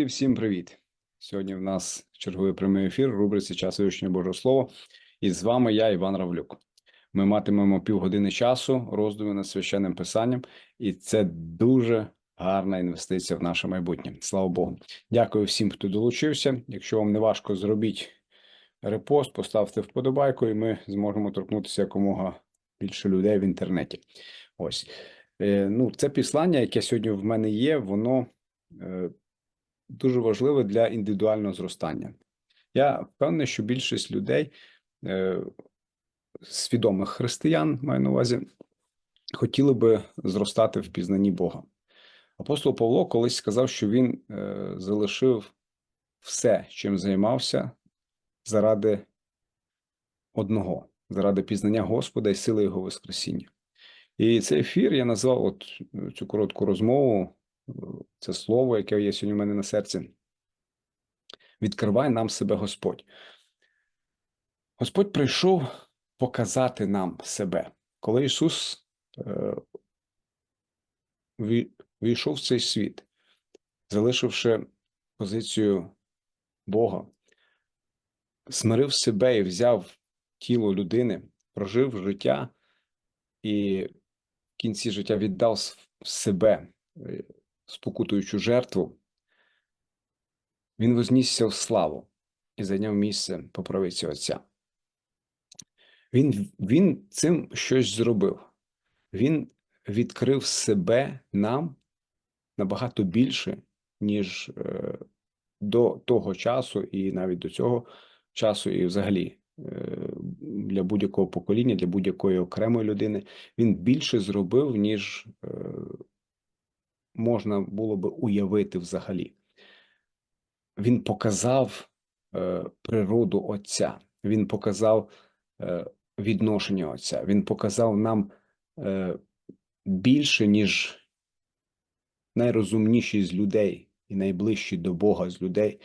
Друзі, всім привіт! Сьогодні в нас черговий прямий ефір в рубриці Час вивчення Божого Слова. І з вами я, Іван Равлюк. Ми матимемо півгодини часу роздуму над священним писанням, і це дуже гарна інвестиція в наше майбутнє. Слава Богу. Дякую всім, хто долучився. Якщо вам не важко, зробіть репост, поставте вподобайку, і ми зможемо торкнутися якомога більше людей в інтернеті. Ось. Е, Ну, це післання, яке сьогодні в мене є, воно е, дуже важливе для індивідуального зростання. Я впевнений, що більшість людей, е, свідомих християн, маю на увазі, хотіли би зростати в пізнанні Бога. Апостол Павло колись сказав, що він е, залишив все, чим займався, заради одного, заради пізнання Господа і сили Його Воскресіння. І цей ефір я назвав от цю коротку розмову, це слово, яке є сьогодні в мене на серці. Відкривай нам себе Господь. Господь прийшов показати нам себе. Коли Ісус е, війшов в цей світ, залишивши позицію Бога, смирив себе і взяв тіло людини, прожив життя і в кінці життя віддав себе, спокутуючу жертву, він вознісся в славу і зайняв місце по правиці Отця. Він, він цим щось зробив. Він відкрив себе нам набагато більше, ніж е, до того часу, і навіть до цього часу, і взагалі е, для будь-якого покоління, для будь-якої окремої людини. Він більше зробив, ніж е, можна було би уявити взагалі. Він показав е, природу Отця, він показав е, відношення Отця, він показав нам е, більше, ніж найрозумніші з людей і найближчі до Бога з людей,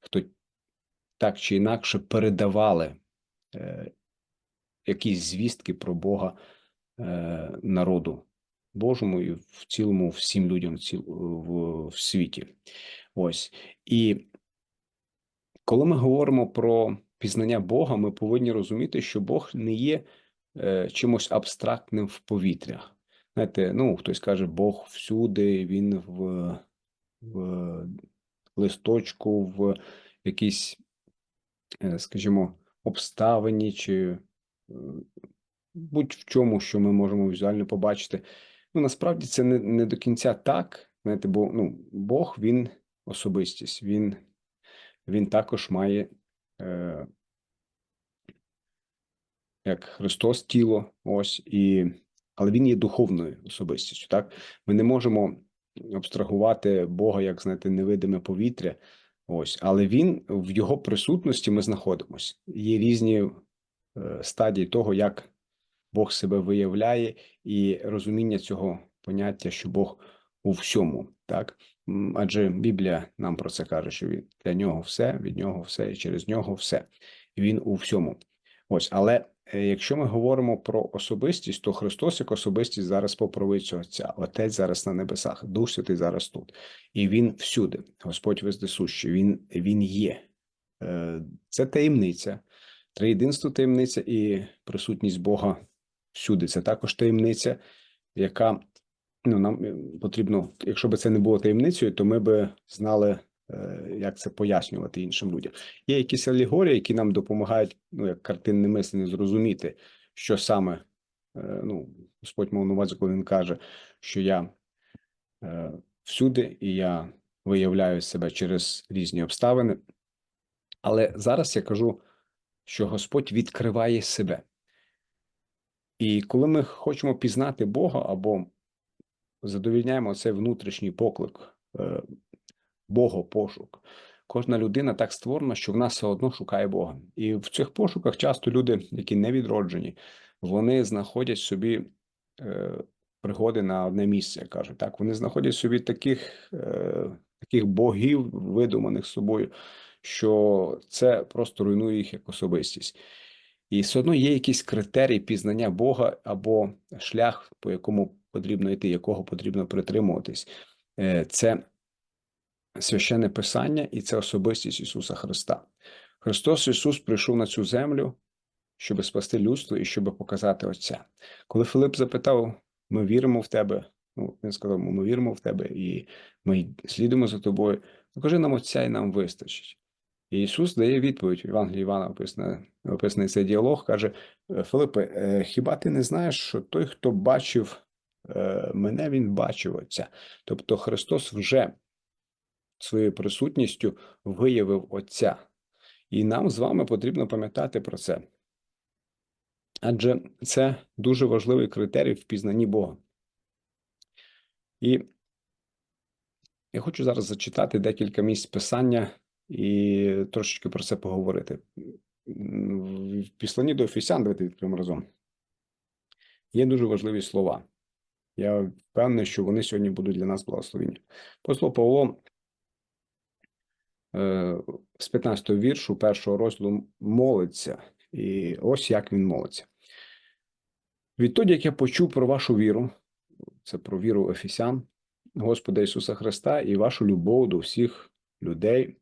хто так чи інакше передавали е, якісь звістки про Бога е, народу Божому і в цілому всім людям в, в, в світі. Ось. І коли ми говоримо про пізнання Бога, ми повинні розуміти, що Бог не є е, чимось абстрактним в повітрях. Знаєте, ну хтось каже, Бог всюди, він в, в листочку, в якійсь, е, скажімо, обставині чи е, будь-в чому, що ми можемо візуально побачити. Ну, насправді це не, не до кінця так. Знаєте, бо ну, Бог він особистість, він, він також має, е, як Христос, тіло, ось, і, але він є духовною особистістю. Так? Ми не можемо абстрагувати Бога, як знаєте, невидиме повітря. Ось, але він в його присутності ми знаходимося. Є різні е, стадії того, як Бог себе виявляє, і розуміння цього поняття, що Бог у всьому, так адже Біблія нам про це каже, що він для нього все, від нього все і через нього все. Він у всьому. Ось, але е, якщо ми говоримо про особистість, то Христос як особистість зараз по Отця, Отець зараз на небесах, Дух Святий зараз тут, і він всюди. Господь вездесущий, він, він є. Е, Це таємниця, триєдинство таємниця і присутність Бога всюди. Це також таємниця, яка ну, нам е, потрібно, якщо б це не було таємницею, то ми би знали, е, як це пояснювати іншим людям. Є якісь алегорії, які нам допомагають, ну, як картинне мислення, зрозуміти, що саме е, ну, Господь мав на увазі, коли він каже, що я всюди і я виявляю себе через різні обставини. Але зараз я кажу, що Господь відкриває себе. І коли ми хочемо пізнати Бога або задовільняємо цей внутрішній поклик, е, Богопошук, кожна людина так створена, що вона все одно шукає Бога. І в цих пошуках часто люди, які не відроджені, вони знаходять собі е, пригоди на одне місце, кажуть. Так, вони знаходять собі таких, е, таких богів, видуманих собою, що це просто руйнує їх як особистість. І все одно є якийсь критерій пізнання Бога або шлях, по якому потрібно йти, якого потрібно притримуватись. Е, Це священне Писання, і це особистість Ісуса Христа. Христос Ісус прийшов на цю землю, щоб спасти людство і щоб показати Отця. Коли Филип запитав, ми віримо в тебе, ну, він сказав, ми віримо в тебе, і ми слідуємо за тобою. Покажи нам Отця і нам вистачить. І Ісус дає відповідь в Євангелії Івана описаний, описаний цей діалог, каже: «Е, Филипе, е, хіба ти не знаєш, що той, хто бачив е, мене, він бачив Отця? Тобто Христос вже своєю присутністю виявив Отця. І нам з вами потрібно пам'ятати про це. Адже це дуже важливий критерій в пізнанні Бога. І я хочу зараз зачитати декілька місць писання і трошечки про це поговорити. В післанні до Ефесян, давайте відкриємо разом. Є дуже важливі слова. Я впевнений, що вони сьогодні будуть для нас благословенні. Посло Павло е, з 15 го віршу першого розділу молиться. І ось як він молиться. Відтоді, як я почув про вашу віру, це про віру Ефесян, Господа Ісуса Христа і вашу любов до всіх людей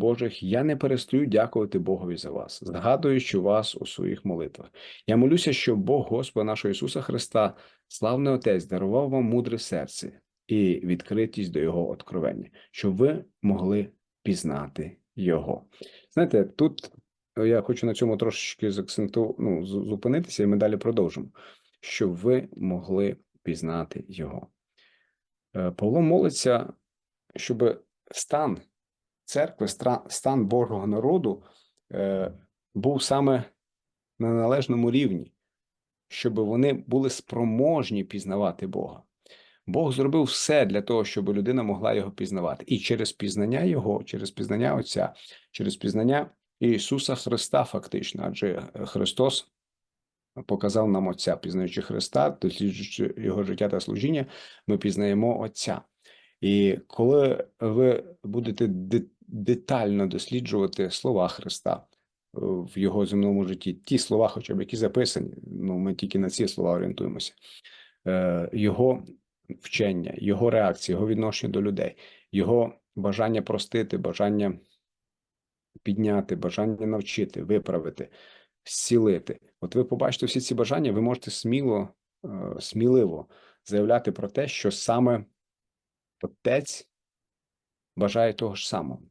Божих, я не перестаю дякувати Богові за вас, згадуючи вас у своїх молитвах. Я молюся, щоб Бог Господа нашого Ісуса Христа, славний Отець, дарував вам мудре серце і відкритість до Його откровення, щоб ви могли пізнати Його. Знаєте, тут я хочу на цьому трошечки закценту, ну, зупинитися, і ми далі продовжимо, щоб ви могли пізнати Його. Е, Павло молиться, щоб стан церкви, стан Божого народу е, був саме на належному рівні, щоб вони були спроможні пізнавати Бога. Бог зробив все для того, щоб людина могла його пізнавати. І через пізнання Його, через пізнання Отця, через пізнання Ісуса Христа, фактично, адже Христос показав нам Отця, пізнаючи Христа, досліджуючи Його життя та служіння, ми пізнаємо Отця. І коли ви будете де- детально досліджувати слова Христа е, в його земному житті, ті слова, хоча б які записані, ну ми тільки на ці слова орієнтуємося, е, його вчення, його реакції, його відношення до людей, його бажання простити, бажання підняти, бажання навчити, виправити, зцілити. От ви побачите всі ці бажання, ви можете сміло, е, сміливо заявляти про те, що саме Отець бажає того ж самого.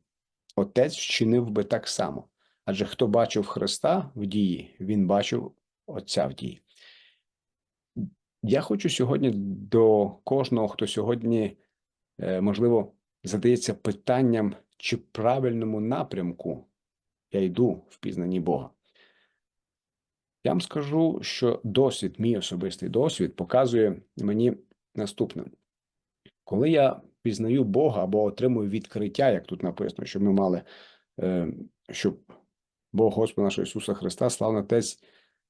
Отець вчинив би так само. Адже хто бачив Христа в дії, він бачив Отця в дії. Я хочу сьогодні до кожного, хто сьогодні, е, можливо, задається питанням, чи в правильному напрямку я йду в пізнанні Бога. Я вам скажу, що досвід, мій особистий досвід, показує мені наступне. Коли я пізнаю Бога або отримую відкриття, як тут написано, щоб ми мали, е, щоб Бог Господа нашого Ісуса Христа, славний Отець,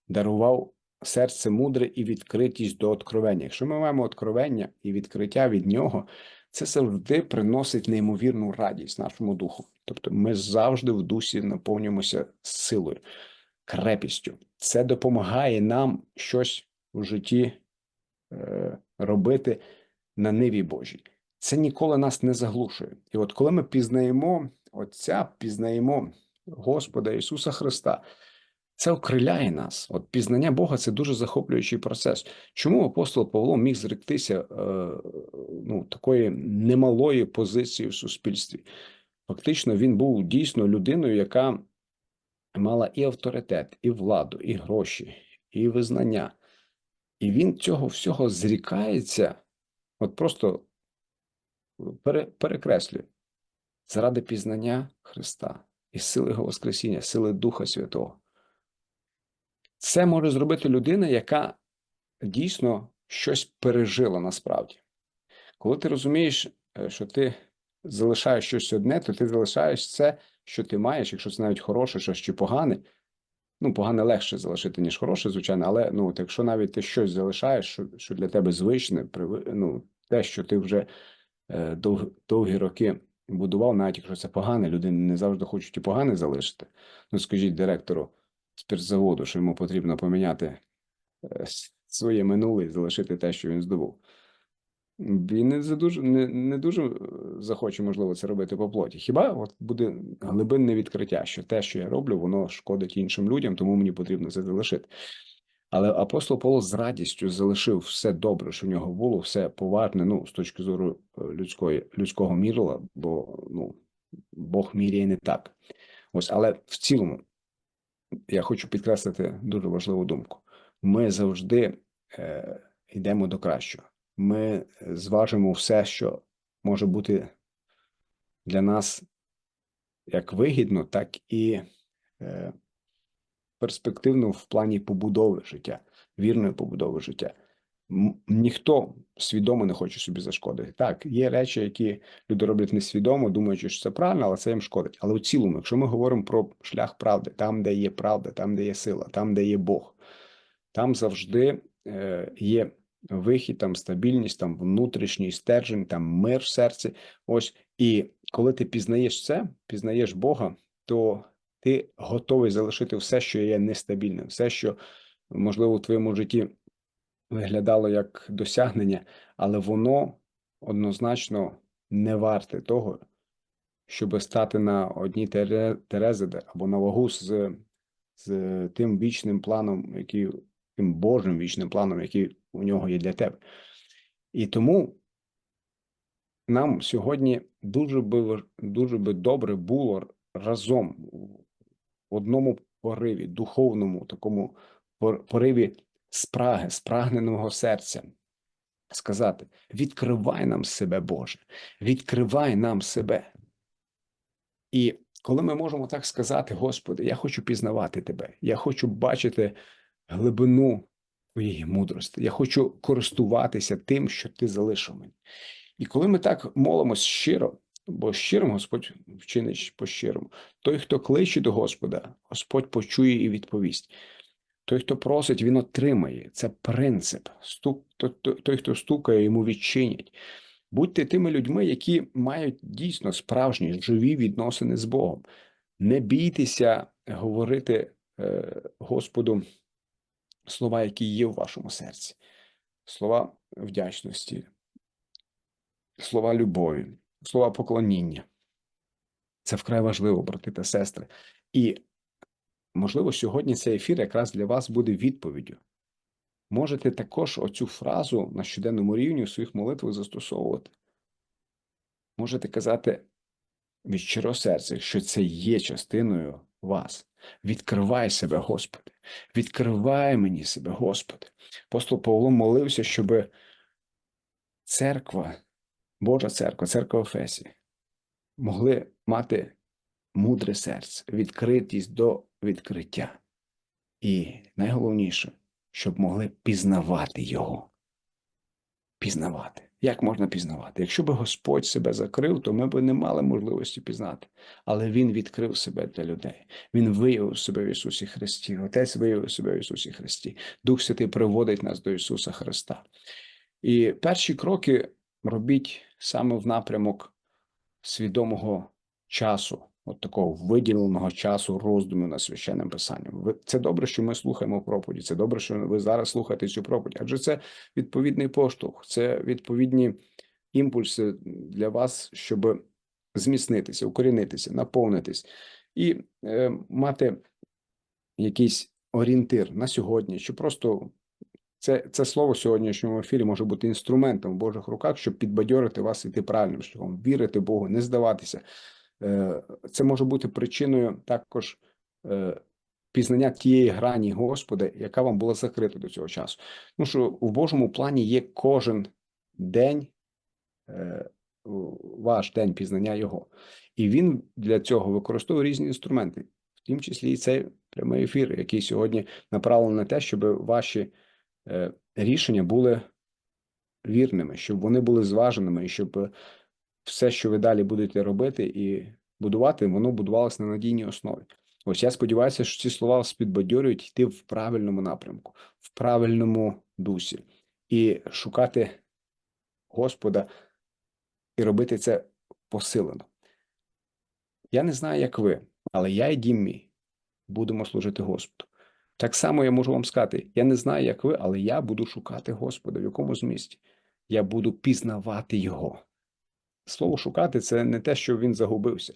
дарував серце мудре і відкритість до откровення. Якщо ми маємо откровення і відкриття від Нього, це завжди приносить неймовірну радість нашому духу. Тобто ми завжди в дусі наповнюємося силою, крепістю. Це допомагає нам щось у житті е, робити на ниві Божій. Це ніколи нас не заглушує. І от коли ми пізнаємо Отця, пізнаємо Господа Ісуса Христа, це окриляє нас. От пізнання Бога це дуже захоплюючий процес. Чому апостол Павло міг зректися е, ну, такої немалої позиції в суспільстві? Фактично, він був дійсно людиною, яка мала і авторитет, і владу, і гроші, і визнання. І він цього всього зрікається, от просто пере, перекреслює заради пізнання Христа і сили Його Воскресіння, сили Духа Святого. Це може зробити людина, яка дійсно щось пережила насправді. Коли ти розумієш, е, що ти залишаєш щось одне, то ти залишаєш це, що ти маєш, якщо це навіть хороше, щось чи погане. Ну, погане легше залишити, ніж хороше, звичайно, але ну, якщо навіть ти щось залишаєш, що, що для тебе звичне, ну, те, що ти вже дов, довгі роки будував, навіть якщо це погане, люди не завжди хочуть і погане залишити. Ну, скажіть директору спиртзаводу, що йому потрібно поміняти е, своє минуле і залишити те, що він здобув. Він не дуже не, не дуже е, захоче, можливо, це робити по плоті. Хіба от буде глибинне відкриття, що те, що я роблю, воно шкодить іншим людям, тому мені потрібно це залишити. Але апостол Павло з радістю залишив все добре, що в нього було, все поважне, ну, з точки зору е, людської, людського мірила, бо ну, Бог міряє не так. Ось, але в цілому я хочу підкреслити дуже важливу думку. Ми завжди е, йдемо до кращого. Ми зважимо все, що може бути для нас як вигідно, так і е, перспективно в плані побудови життя, вірної побудови життя. Ніхто свідомо не хоче собі зашкодити. Так, є речі, які люди роблять несвідомо, думаючи, що це правильно, але це їм шкодить. Але у цілому, якщо ми говоримо про шлях правди, там, де є правда, там, де є сила, там, де є Бог, там завжди е, є вихід, там стабільність, там внутрішній стержень, там мир в серці. Ось і коли ти пізнаєш це, пізнаєш Бога, то ти готовий залишити все, що є нестабільним, все, що можливо у твоєму житті виглядало як досягнення, але воно однозначно не варте того, щоб стати на одній тере- терези або на вагу з, з тим вічним планом, який тим Божим вічним планом, який у нього є для тебе. І тому нам сьогодні дуже би дуже би добре було разом одному пориві, духовному такому пориві спраги, спрагненого серця. Сказати: відкривай нам себе, Боже, відкривай нам себе. І коли ми можемо так сказати, Господи, я хочу пізнавати Тебе, я хочу бачити глибину Твоєї мудрості, я хочу користуватися тим, що Ти залишив мені. І коли ми так молимось щиро, бо щирим Господь вчинить по щирому, той, хто кличе до Господа, Господь почує і відповість. Той, хто просить, він отримає. Це принцип. Стук, той, хто стукає, йому відчинять. Будьте тими людьми, які мають дійсно справжні живі відносини з Богом. Не бійтеся говорити е, Господу слова, які є в вашому серці, слова вдячності, слова любові, слова поклоніння. Це вкрай важливо, брати та сестри. І можливо, сьогодні цей ефір якраз для вас буде відповіддю. Можете також оцю фразу на щоденному рівні в своїх молитвах застосовувати. Можете казати від щиро серця, що це є частиною вас. Відкривай себе, Господи, відкривай мені себе, Господи. Апостол Павло молився, щоб церква, Божа церква, церква Ефесії, могли мати мудре серце, відкритість до відкриття. І найголовніше, щоб могли пізнавати його. Пізнавати. Як можна пізнавати? Якщо би Господь себе закрив, то ми б не мали можливості пізнати. Але Він відкрив себе для людей. Він виявив себе в Ісусі Христі. Отець виявив себе в Ісусі Христі. Дух Святий приводить нас до Ісуса Христа. І перші кроки робіть саме в напрямок свідомого часу, от такого виділеного часу роздуму над священним писанням. Це добре, що ми слухаємо проповіді. Це добре, що ви зараз слухаєте цю проповідь, адже це відповідний поштовх, це відповідні імпульси для вас, щоб зміцнитися, укорінитися, наповнитись і е, мати якийсь орієнтир на сьогодні, чи просто це, це слово в сьогоднішньому ефірі може бути інструментом в Божих руках, щоб підбадьорити вас іти правильним шляхом, вірити Богу, не здаватися. Е, Це може бути причиною також е, пізнання тієї грані Господа, яка вам була закрита до цього часу. Тому що в Божому плані є кожен день, е, ваш день пізнання Його. І він для цього використовує різні інструменти, в тім числі і цей прямий ефір, який сьогодні направлений на те, щоб ваші рішення були вірними, щоб вони були зваженими, і щоб е, все, що ви далі будете робити і будувати, воно будувалося на надійній основі. Ось я сподіваюся, що ці слова вас підбадьорюють йти в правильному напрямку, в правильному дусі і шукати Господа і робити це посилено. Я не знаю, як ви, але я і дім мій будемо служити Господу. Так само я можу вам сказати: я не знаю, як ви, але я буду шукати Господа в якомусь місті. я буду пізнавати його. Слово шукати це не те, що він загубився.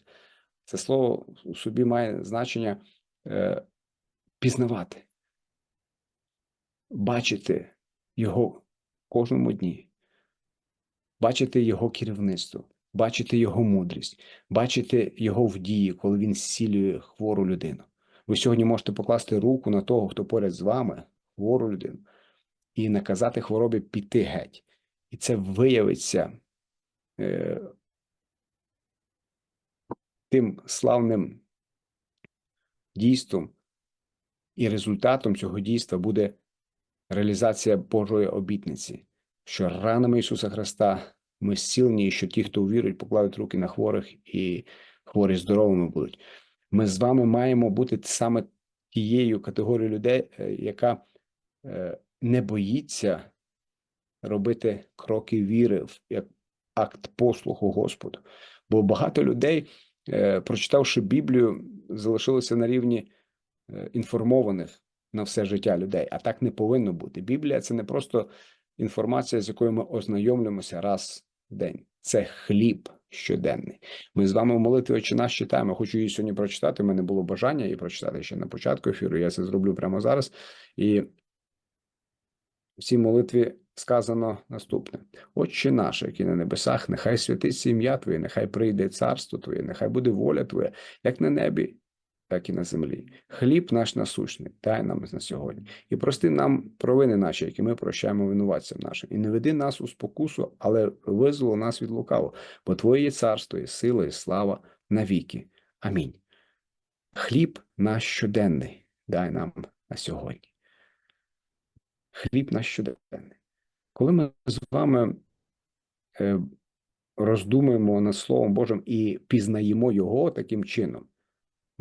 Це слово у собі має значення е, пізнавати, бачити його кожному дні, бачити його керівництво, бачити його мудрість, бачити його в дії, коли він зцілює хвору людину. Ви сьогодні можете покласти руку на того, хто поряд з вами, хвору людину, і наказати хворобі піти геть. І це виявиться е, тим славним дійством, і результатом цього дійства буде реалізація Божої обітниці, що ранами Ісуса Христа ми зцілені, і що ті, хто вірують, покладуть руки на хворих, і хворі здоровими будуть. Ми з вами маємо бути саме тією категорією людей, е, яка е, не боїться робити кроки віри як акт послуху Господу. Бо багато людей, е, прочитавши Біблію, залишилися на рівні інформованих на все життя людей, а так не повинно бути. Біблія це не просто інформація, з якою ми ознайомлюємося раз в день. Це хліб щоденний. Ми з вами в молитві «Отче наш» читаємо. Хочу її сьогодні прочитати. У мене було бажання її прочитати ще на початку ефіру. Я це зроблю прямо зараз. І в цій молитві сказано наступне: Отче наш, який на небесах, нехай святиться ім'я Твоє, нехай прийде царство Твоє, нехай буде воля Твоя, як на небі, так і на землі. Хліб наш насущний, дай нам на сьогодні. І прости нам провини наші, які ми прощаємо винуватцям нашим. І не веди нас у спокусу, але визволи нас від лукавого, бо Твоє царство, і сила, і слава навіки. Амінь. Хліб наш щоденний, дай нам на сьогодні. Хліб наш щоденний. Коли ми з вами е, роздумуємо над Словом Божим і пізнаємо його таким чином,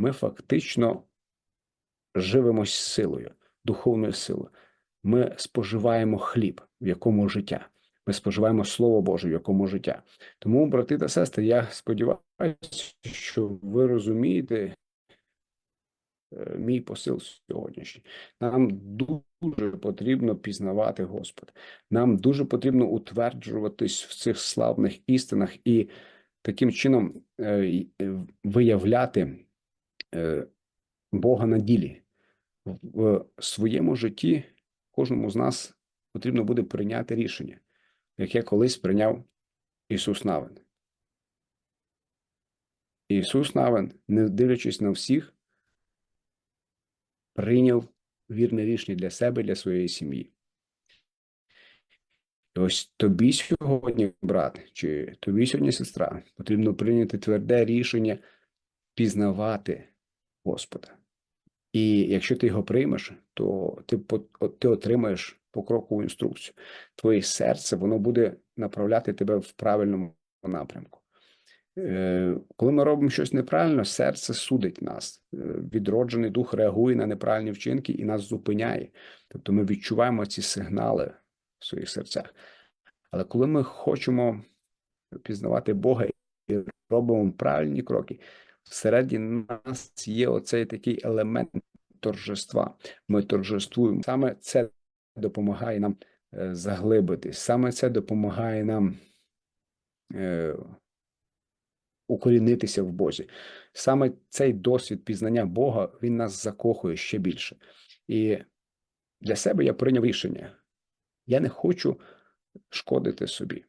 ми фактично живемось силою, духовною силою. Ми споживаємо хліб, в якому життя. Ми споживаємо Слово Боже, в якому життя. Тому, брати та сестри, я сподіваюся, що ви розумієте е, мій посил сьогоднішній. Нам дуже потрібно пізнавати Господа. Нам дуже потрібно утверджуватись в цих славних істинах і таким чином е, е, виявляти Бога на ділі. В своєму житті кожному з нас потрібно буде прийняти рішення, яке колись прийняв Ісус Навин. Ісус Навин, не дивлячись на всіх, прийняв вірне рішення для себе, для своєї сім'ї. І ось тобі сьогодні, брат, чи тобі сьогодні, сестра, потрібно прийняти тверде рішення пізнавати Господа. І якщо ти його приймеш, то ти, ти отримаєш покрокову інструкцію. Твоє серце воно буде направляти тебе в правильному напрямку. Е, Коли ми робимо щось неправильно, серце судить нас. Е, Відроджений дух реагує на неправильні вчинки і нас зупиняє. Тобто ми відчуваємо ці сигнали в своїх серцях. Але коли ми хочемо пізнавати Бога і робимо правильні кроки, всередині нас є оцей такий елемент торжества. Ми торжествуємо. Саме це допомагає нам е, заглибитись, саме це допомагає нам е, укорінитися в Бозі. Саме цей досвід пізнання Бога він нас закохує ще більше. І для себе я прийняв рішення. Я не хочу шкодити собі.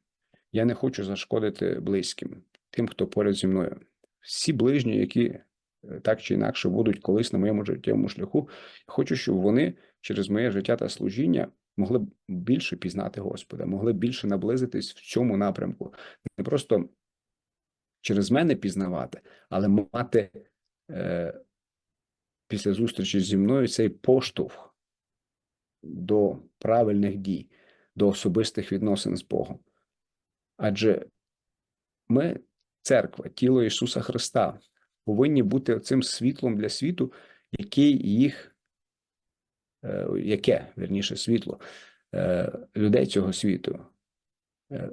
Я не хочу зашкодити близьким, тим, хто поряд зі мною. Всі ближні, які е, так чи інакше будуть колись на моєму життєвому шляху, хочу, щоб вони через моє життя та служіння могли б більше пізнати Господа, могли б більше наблизитись в цьому напрямку. Не просто через мене пізнавати, але мати е, після зустрічі зі мною цей поштовх до правильних дій, до особистих відносин з Богом. Адже ми, церква, тіло Ісуса Христа, повинні бути цим світлом для світу, який їх, е, яке, верніше, світло е, людей цього світу е,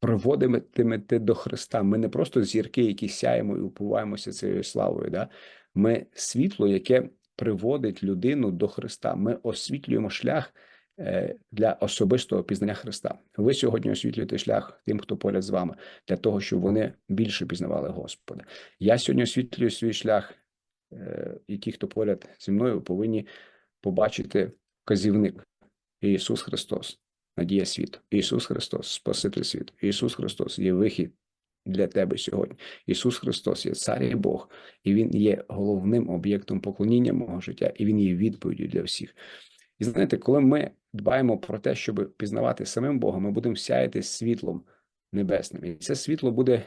приводитимете до Христа. Ми не просто зірки, які сяємо і упуваємося цією славою. Да? Ми світло, яке приводить людину до Христа. Ми освітлюємо шлях для особистого пізнання Христа. Ви сьогодні освітлюєте шлях тим, хто поряд з вами, для того, щоб вони більше пізнавали Господа. Я сьогодні освітлюю свій шлях, е, і ті, хто поряд зі мною, повинні побачити вказівник Ісус Христос, надія світу. Ісус Христос, Спаситель світу. Ісус Христос є вихід для тебе сьогодні. Ісус Христос є цар і Бог, і Він є головним об'єктом поклоніння мого життя, і Він є відповіддю для всіх. І знаєте, коли ми дбаємо про те, щоб пізнавати самим Бога, ми будемо сяяти світлом небесним. І це світло буде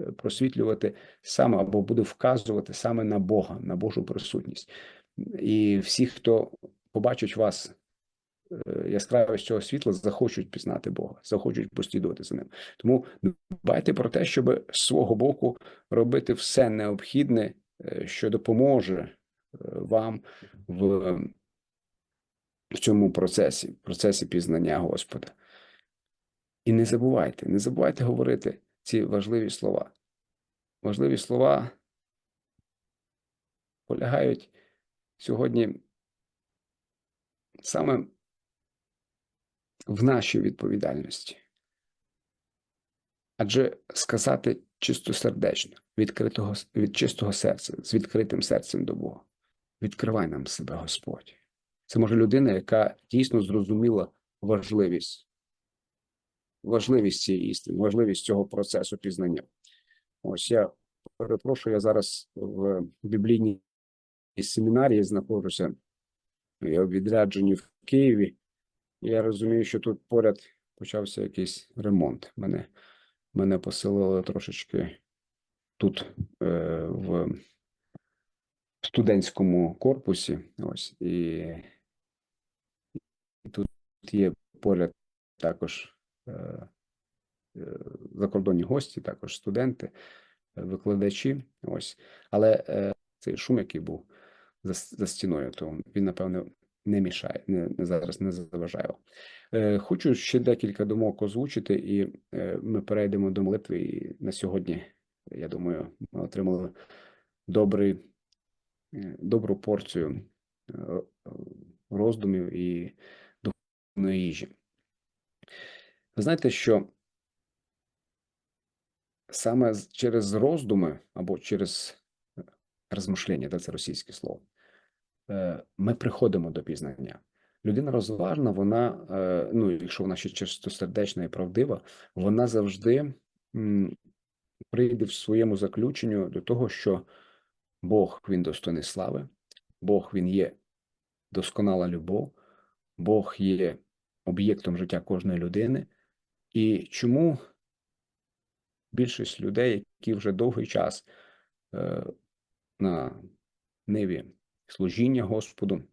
е, просвітлювати саме або буде вказувати саме на Бога, на Божу присутність. І всі, хто побачить вас е, яскравість цього світла, захочуть пізнати Бога, захочуть послідувати за ним. Тому дбайте про те, щоб з свого боку робити все необхідне, е, що допоможе вам в, в цьому процесі, в процесі пізнання Господа. І не забувайте, не забувайте говорити ці важливі слова. Важливі слова полягають сьогодні саме в нашій відповідальності. Адже сказати чистосердечно, відкритого, від чистого серця, з відкритим серцем до Бога. Відкривай нам себе, Господь. Це може людина, яка дійсно зрозуміла важливість, важливість цієї істини, важливість цього процесу пізнання. Ось я перепрошую, я зараз в біблійній семінарії знаходжуся. Я в відрядженні в Києві. І Я розумію, що тут поряд почався якийсь ремонт. Мене, мене поселили трошечки тут, е, в студентському корпусі. Ось і, є поряд також е, е, закордонні гості, також студенти, е, викладачі. Ось, але цей шум, який був за, за стіною, то він, напевно, не мішає, не, не зараз не заважає. Хочу ще декілька думок озвучити, і ми перейдемо до молитви. І на сьогодні, я думаю, ми отримали добрий, добру порцію роздумів і їжі. Ви знаєте, що саме через роздуми або через е, розмишлення, да, це російське слово, е, ми приходимо до пізнання. Людина розважна, вона, е, ну, якщо вона ще чистосердечна і правдива, вона завжди прийде в своєму заключенню до того, що Бог він достойний слави, Бог він є досконала любов, Бог є об'єктом життя кожної людини. І чому більшість людей, які вже довгий час е, на ниві служіння Господу,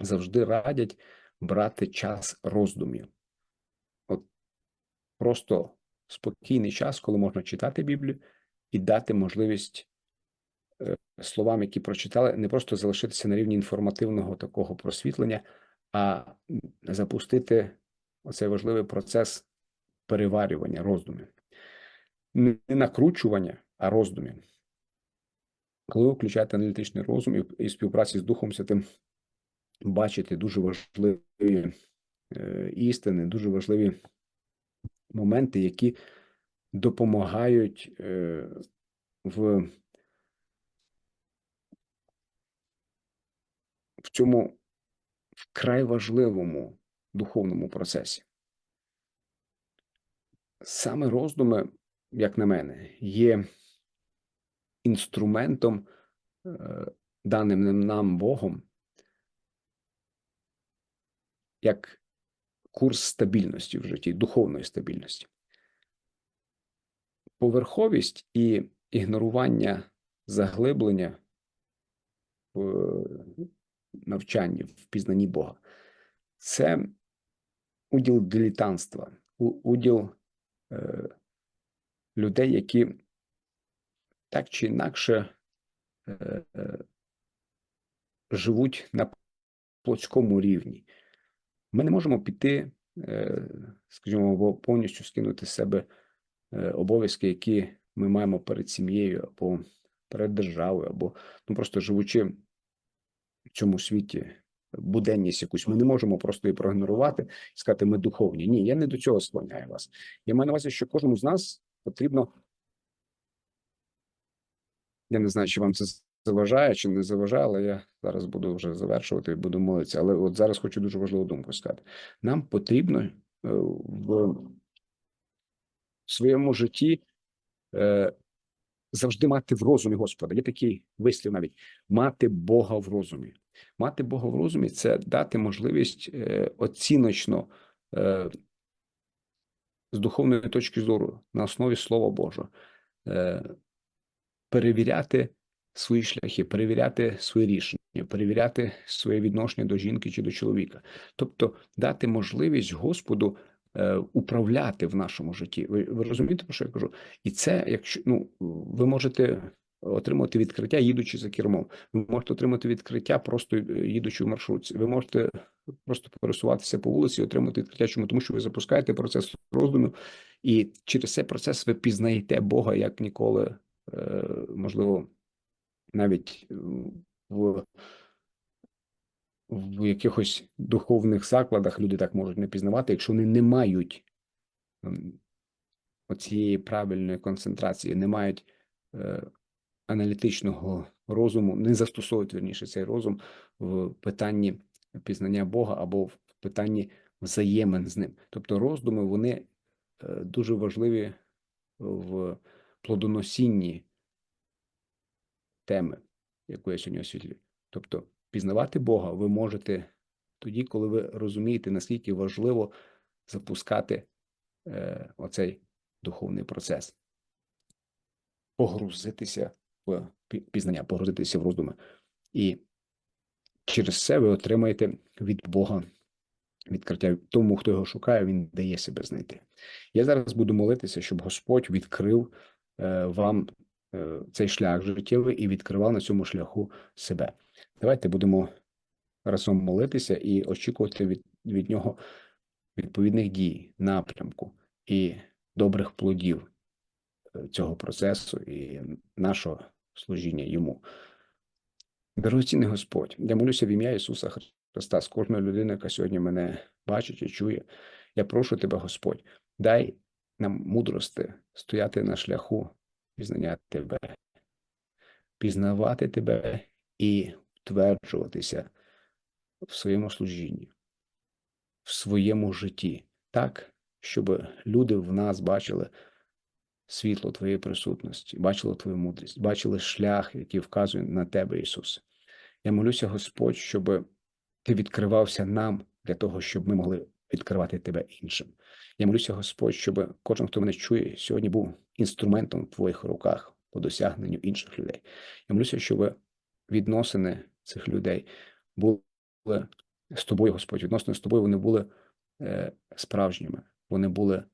завжди радять брати час роздумів. От просто спокійний час, коли можна читати Біблію і дати можливість е, словам, які прочитали, не просто залишитися на рівні інформативного такого просвітлення, а запустити оцей важливий процес переварювання роздумів. Не накручування, а роздумів. Коли ви включаєте аналітичний розум і, співпраці з Духом Святим, бачите дуже важливі е, істини, дуже важливі моменти, які допомагають е, в, в цьому вкрай важливому духовному процесі. Саме роздуми, як на мене, є інструментом, е, даним нам Богом, як курс стабільності в житті, духовної стабільності. Поверховість і ігнорування заглиблення в навчанні, в пізнанні Бога це уділ дилетантства, у- уділ е, людей, які так чи інакше е, е, живуть на плотському рівні. Ми не можемо піти, е, скажімо, або повністю скинути з себе е, обов'язки, які ми маємо перед сім'єю, або перед державою, або ну, просто живучи в цьому світі буденність якусь. Ми не можемо просто її проігнорувати і сказати, ми духовні. Ні, я не до цього склоняю вас. Я маю на увазі, що кожному з нас потрібно. Я не знаю, чи вам це заважає, чи не заважає, але я зараз буду вже завершувати і буду молитися. Але от зараз хочу дуже важливу думку сказати. Нам потрібно е, в своєму житті е, завжди мати в розумі Господа. Є такий вислів навіть мати Бога в розумі. Мати Бога в розумі це дати можливість е, оціночно е, з духовної точки зору на основі Слова Божого е, перевіряти свої шляхи, перевіряти свої рішення, перевіряти своє відношення до жінки чи до чоловіка, тобто дати можливість Господу управляти в нашому житті. Ви, ви розумієте, про що я кажу? І це, якщо ну ви можете отримати відкриття, їдучи за кермом. Ви можете отримати відкриття, просто е, їдучи в маршрутці. Ви можете просто пересуватися по вулиці і отримати відкриття. Чому? Тому що ви запускаєте процес роздуму, і через цей процес ви пізнаєте Бога як ніколи, е, можливо, навіть е, в. В якихось духовних закладах люди так можуть не пізнавати, якщо вони не мають ем, оцієї правильної концентрації, не мають е, аналітичного розуму, не застосовують верніше цей розум в питанні пізнання Бога або в питанні взаємин з ним. Тобто роздуми вони е, дуже важливі в плодоносінні теми, яку я сьогодні освітлюю. Тобто, пізнавати Бога ви можете тоді, коли ви розумієте, наскільки важливо запускати е, оцей духовний процес, погрузитися в пізнання, погрузитися в роздуми. І через це ви отримаєте від Бога відкриття тому, хто його шукає, він дає себе знайти. Я зараз буду молитися, щоб Господь відкрив е, вам е, цей шлях життєвий і відкривав на цьому шляху себе. Давайте будемо разом молитися і очікувати від, від нього відповідних дій, напрямку і добрих плодів е, цього процесу і нашого служіння йому. Дорогоцінний Господь, я молюся в ім'я Ісуса Христа з кожної людини, яка сьогодні мене бачить і чує. Я прошу тебе, Господь, дай нам мудрости стояти на шляху пізнання Тебе, пізнавати Тебе і втверджуватися в своєму служінні, в своєму житті, так, щоб люди в нас бачили світло Твоєї присутності, бачили Твою мудрість, бачили шлях, який вказує на Тебе, Ісус. Я молюся, Господь, щоб Ти відкривався нам для того, щоб ми могли відкривати Тебе іншим. Я молюся, Господь, щоб кожен, хто мене чує, сьогодні був інструментом в Твоїх руках по досягненню інших людей. Я молюся, щоб відносини цих людей були з тобою, Господь, відносини з тобою, вони були е, справжніми, вони були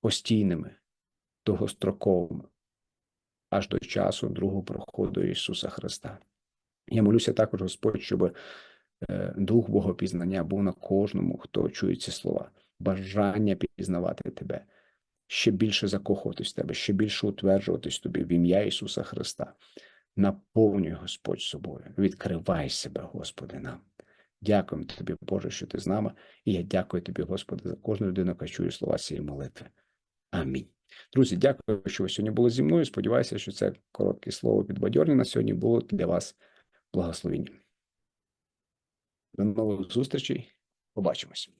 постійними, довгостроковими, аж до часу другого проходу Ісуса Христа. Я молюся також, Господь, щоб е, дух Богопізнання був на кожному, хто чує ці слова, бажання пізнавати тебе, ще більше закохуватись в тебе, ще більше утверджуватись тобі в ім'я Ісуса Христа. Наповнюй Господь собою, відкривай себе, Господи, нам. Дякуємо тобі, Боже, що ти з нами, і я дякую тобі, Господи, за кожну людину, яка чує слова цієї молитви. Амінь. Друзі, дякую, що ви сьогодні були зі мною. Сподіваюся, що це коротке слово підбадьорення на сьогодні було для вас благословенням. До нових зустрічей. Побачимось.